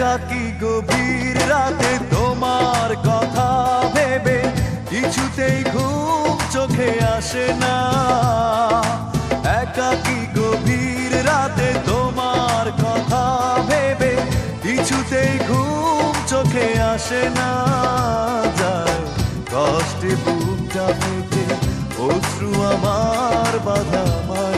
একাকি গভীর রাতে তোমার কথা ভেবে কিছুতেই ঘুম চোখে আসে না? একাকি গভীর রাতে তোমার কথা ভেবে কিছুতেই চোখে আসে না? যায় কষ্টে বুকটা ফেটে অশ্রু আমার বাধা মানে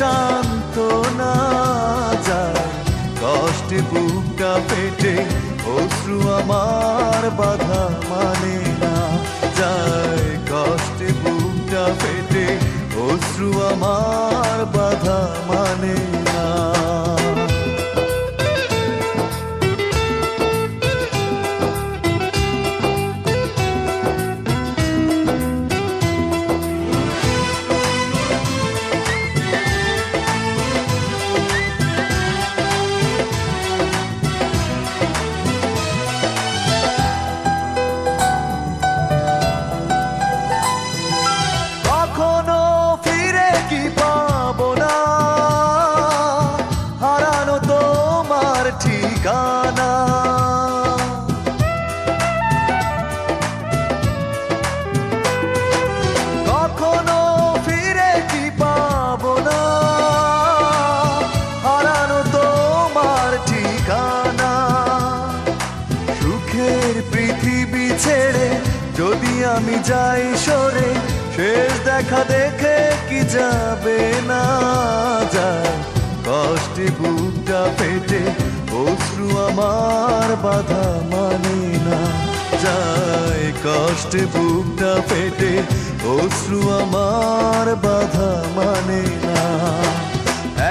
শান্ত না যায়। কষ্টে বুকটা পেটে অশ্রু আমার বাধা মানে না যায়। কষ্টে বুকটা পেটে অশ্রু আমার বাধা মানে আমি যাই সরে, শেষ দেখা দেখে কি যাবে না যায়। কষ্টে বুকটা পেটে অশ্রু আমার বাধা মানে না যায়। কষ্টে বুকটা পেটে অশ্রু আমার বাধা মানে না।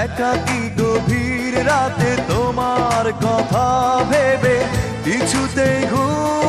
একাকি গভীর রাতে তোমার কথা ভেবে, কিছুতেই ঘুম